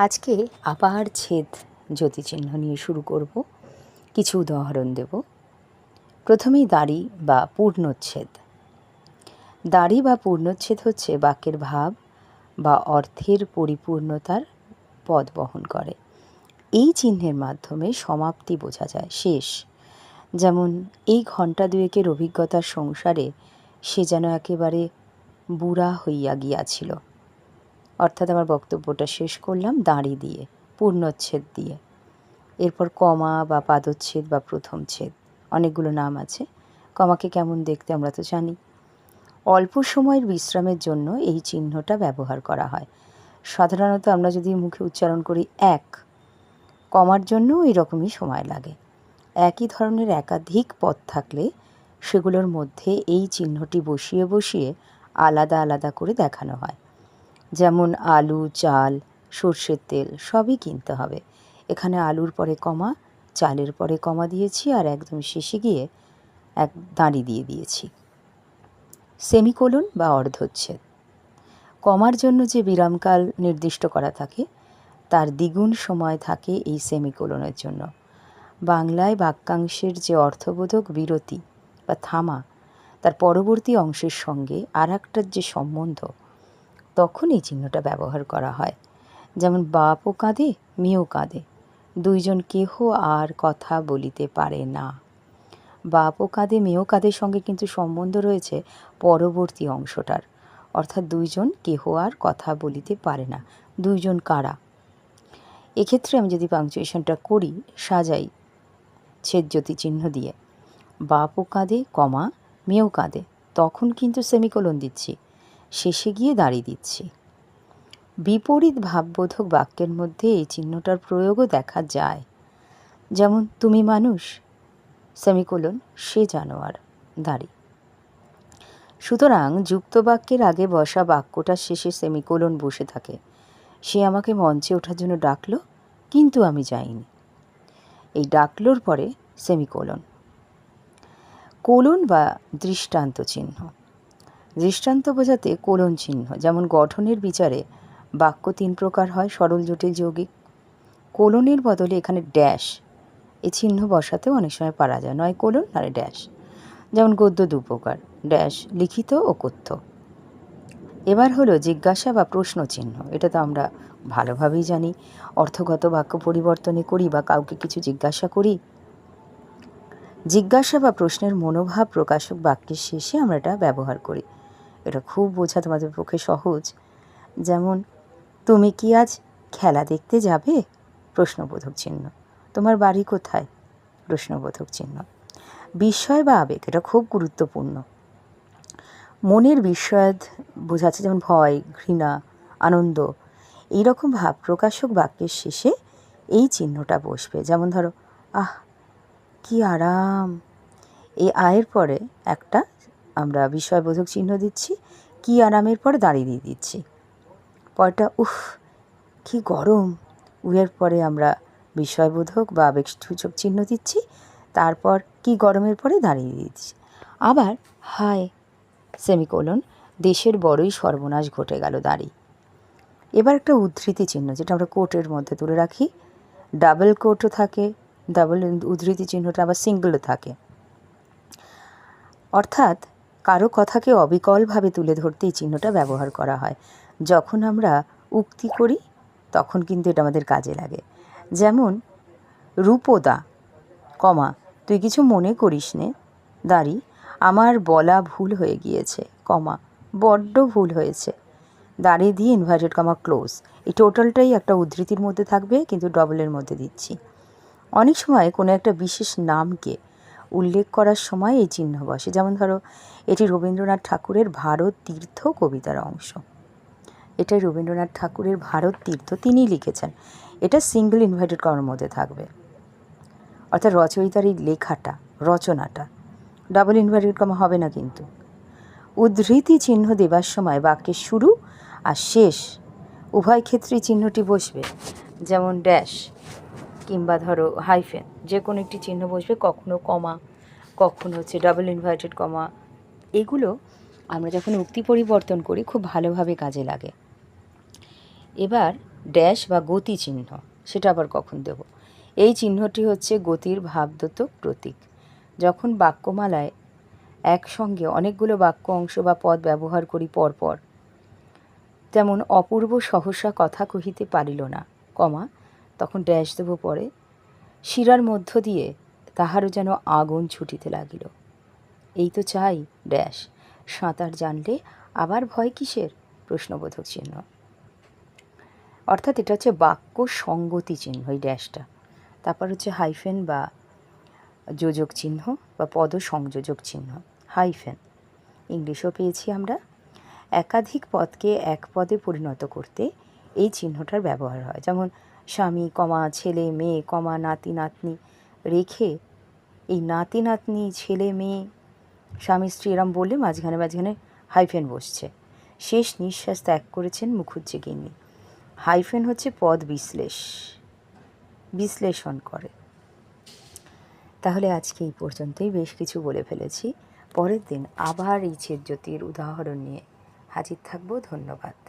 আজকে আবার ছেদ জ্যোতিচিহ্ন নিয়ে শুরু করব। কিছু উদাহরণ দেব। প্রথমেই দাড়ি বা পূর্ণচ্ছেদ। দাড়ি বা পূর্ণচ্ছেদ হচ্ছে বাক্যের ভাব বা অর্থের পরিপূর্ণতার পদ বহন করে। এই চিহ্নের মাধ্যমে সমাপ্তি বোঝা যায়, শেষ। যেমন, এই ঘণ্টা দুয়েকের অভিজ্ঞতার সংসারে সে যেন একেবারে বুড়া হইয়া গিয়াছিল। অর্থাৎ আমার বক্তব্যটা শেষ করলাম দাঁড়ি দিয়ে, পূর্ণচ্ছেদ দিয়ে। এরপর কমা বা পাদচ্ছেদ বা প্রথম ছেদ অনেকগুলো নাম আছে। কমাকে কেমন দেখতে আমরা তো জানি। অল্প সময়ের বিশ্রামের জন্য এই চিহ্নটা ব্যবহার করা হয়। সাধারণত আমরা যদি মুখে উচ্চারণ করি এক, কমার জন্যও এরকমই সময় লাগে। একই ধরনের একাধিক পদ থাকলে সেগুলোর মধ্যে এই চিহ্নটি বসিয়ে বসিয়ে আলাদা আলাদা করে দেখানো হয়। যেমন আলু, চাল, সর্ষের তেল সবই কিনতে হবে। এখানে আলুর পরে কমা, চালের পরে কমা দিয়েছি আর একদম শেষে গিয়ে এক দাঁড়ি দিয়ে দিয়েছি। সেমিকোলন বা অর্ধচ্ছেদ। কমার জন্য যে বিরামকাল নির্দিষ্ট করা থাকে, তার দ্বিগুণ সময় থাকে এই সেমিকোলনের জন্য। বাংলায় বাক্যাংশের যে অর্থবোধক বিরতি বা থামা, তার পরবর্তী অংশের সঙ্গে আর যে সম্বন্ধ তখন এই চিহ্নটা ব্যবহার করা হয়। যেমন বাপও কাঁদে, মেয়েও কাঁদে। দুইজন কেহ আর কথা বলিতে পারে না। বাপও কাঁদে, মেয়েও কাঁদের সঙ্গে কিন্তু সম্বন্ধ রয়েছে পরবর্তী অংশটার। অর্থাৎ দুইজন কেহ আর কথা বলিতে পারে না। দুইজন কারা? এক্ষেত্রে আমি যদি পাংচুয়েশনটা করি, সাজাই ছেদজ্যোতি চিহ্ন দিয়ে। বাপও কাঁদে, কমা, মেয়েও কাঁদে। তখন কিন্তু সেমিকোলন দিচ্ছি। শেষে গিয়ে দাঁড়িয়ে দিচ্ছি। বিপরীত ভাববোধক বাক্যের মধ্যে এই চিহ্নটার প্রয়োগও দেখা যায়। যেমন, তুমি মানুষ? সেমিকোলন, সে জানোয়ার। দাড়ি। সুতরাং যুক্ত বাক্যের আগে বসা বাক্যটার শেষে সেমিকোলন বসে থাকে। সে আমাকে মঞ্চে ওঠার জন্য ডাকলো, কিন্তু আমি যাইনি। এই ডাকলোর পরে সেমিকোলন। কোলন বা দৃষ্টান্ত চিহ্ন। দৃষ্টান্ত বোঝাতে কোলন চিহ্ন, যেমন গঠনের বিচারে বাক্য তিন প্রকার হয়, সরল, জটিল, যৌগিক। কোলনের বদলে এখানে ড্যাশ এই চিহ্ন বসাতেও অনেক সময় পারা যায়। নয় কোলন আর ড্যাশ যেমন গদ্য দু প্রকার ড্যাশ লিখিত ও কথ্য। এবার হলো জিজ্ঞাসা বা প্রশ্ন চিহ্ন, এটা তো আমরা ভালোভাবেই জানি। অর্থগত বাক্য পরিবর্তনে করি বা কাউকে কিছু জিজ্ঞাসা করি। জিজ্ঞাসা বা প্রশ্নের মনোভাব প্রকাশক বাক্যের শেষে আমরা এটা ব্যবহার করি। এটা খুব বোঝা তোমাদের পক্ষে সহজ। যেমন, তুমি কি আজ খেলা দেখতে যাবে? প্রশ্নবোধক চিহ্ন। তোমার বাড়ি কোথায়? প্রশ্নবোধক চিহ্ন। বিস্ময় বা আবেগ, এটা খুব গুরুত্বপূর্ণ। মনের বিস্ময়াদ বোঝাচ্ছে যেমন ভয়, ঘৃণা, আনন্দ। এইরকম ভাব প্রকাশক বাক্যের শেষে এই চিহ্নটা বসবে। যেমন ধরো, আহ, কি আরাম। এই আয়ের পরে একটা আমরা বিষয়বোধক চিহ্ন দিচ্ছি। কি আরামের পরে দাঁড়িয়ে দিয়ে দিচ্ছি। পরটা, উফ, কি গরম। উয়ের পরে আমরা বিষয়বোধক বা আবেগসূচক চিহ্ন দিচ্ছি। তারপর কি গরমের পরে দাঁড়িয়ে দিচ্ছি। আবার, হায়, সেমিকোলন, দেশের বড়ই সর্বনাশ ঘটে গেল দাঁড়ি। এবার একটা উদ্ধৃতি চিহ্ন, যেটা আমরা কোটের মধ্যে তুলে রাখি। ডাবল কোটও থাকে, ডাবল উদ্ধৃতি চিহ্নটা আবার সিঙ্গলও থাকে। অর্থাৎ কারও কথাকে অবিকলভাবে তুলে ধরতে এই চিহ্নটা ব্যবহার করা হয়। যখন আমরা উক্তি করি, তখন কিন্তু এটা আমাদের কাজে লাগে। যেমন, রূপদা, কমা, তুই কিছু মনে করিস নে। দাঁড়ি, আমার বলা ভুল হয়ে গিয়েছে। কমা, বড্ড ভুল হয়েছে। দাঁড়িয়ে দিয়ে ইনভার্টেড কমা ক্লোজ এই টোটালটাই একটা উদ্ধৃতির মধ্যে থাকবে, কিন্তু ডবলের মধ্যে দিচ্ছি। অনেক সময় কোনো একটা বিশেষ নামকে উল্লেখ করার সময় এই চিহ্ন বসে। যেমন ধরো, এটি রবীন্দ্রনাথ ঠাকুরের ভারত তীর্থ কবিতার অংশ। এটাই রবীন্দ্রনাথ ঠাকুরের ভারত তীর্থ তিনিই লিখেছেন। এটা সিঙ্গল ইনভাইটেড করার মধ্যে থাকবে। অর্থাৎ রচয়িতার এই লেখাটা, রচনাটা ডাবল ইনভার্টেড কমা হবে না কিন্তু। উদ্ধৃতি চিহ্ন দেবার সময় বাক্যের শুরু আর শেষ, উভয় ক্ষেত্রেই চিহ্নটি বসবে। যেমন ড্যাশ কিংবা ধরো হাইফেন যে কোনো একটি চিহ্ন বসবে, কখনো কমা কখনো হচ্ছে ডাবল ইনভার্টেড কমা এগুলো আমরা যখন উক্তি পরিবর্তন করি, খুব ভালোভাবে কাজে লাগে। এবার ড্যাশ বা গতি চিহ্ন, সেটা আবার কখন দেব? এই চিহ্নটি হচ্ছে গতির ভাবদ্যোতক প্রতীক। যখন বাক্যমালায় একসঙ্গে অনেকগুলো বাক্য অংশ বা পদ ব্যবহার করি পরপর, তেমন অপূর্ব সহসা কথা কহিতে পারিল না, কমা তখন ড্যাশ দেব পরে। শিরার মধ্য দিয়ে তাহারও যেন আগুন ছুটিতে লাগিল। এই তো চাই, ড্যাশ, সাঁতার জানলে আবার ভয় কিসের? প্রশ্নবোধক চিহ্ন। অর্থাৎ এটা হচ্ছে বাক্য সঙ্গতি চিহ্ন এই ড্যাশটা। তারপর হচ্ছে হাইফেন বা যোজক চিহ্ন বা পদ সংযোজক চিহ্ন। হাইফেন। ইংলিশও পেয়েছি আমরা। একাধিক পদকে এক পদে পরিণত করতে এই চিহ্নটার ব্যবহার হয়। যেমন স্বামী, কমা ছেলে, মেয়ে, কমা নাতি, নাতনি। রেখে এই নাতি, নাতনি, ছেলে, মেয়ে, স্বামী, স্ত্রী এরম বললে মাঝখানে মাঝখানে হাইফেন বসছে। শেষ নিঃশ্বাস ত্যাগ করেছেন মুখুজ্জে গিন্নি। হাইফেন হচ্ছে পদ বিশ্লেষ, বিশ্লেষণ করে। তাহলে আজকে এই পর্যন্তই। বেশ কিছু বলে ফেলেছি। পরের দিন আবার এই ছেদ জ্যোতির উদাহরণ নিয়ে হাজির থাকব। ধন্যবাদ।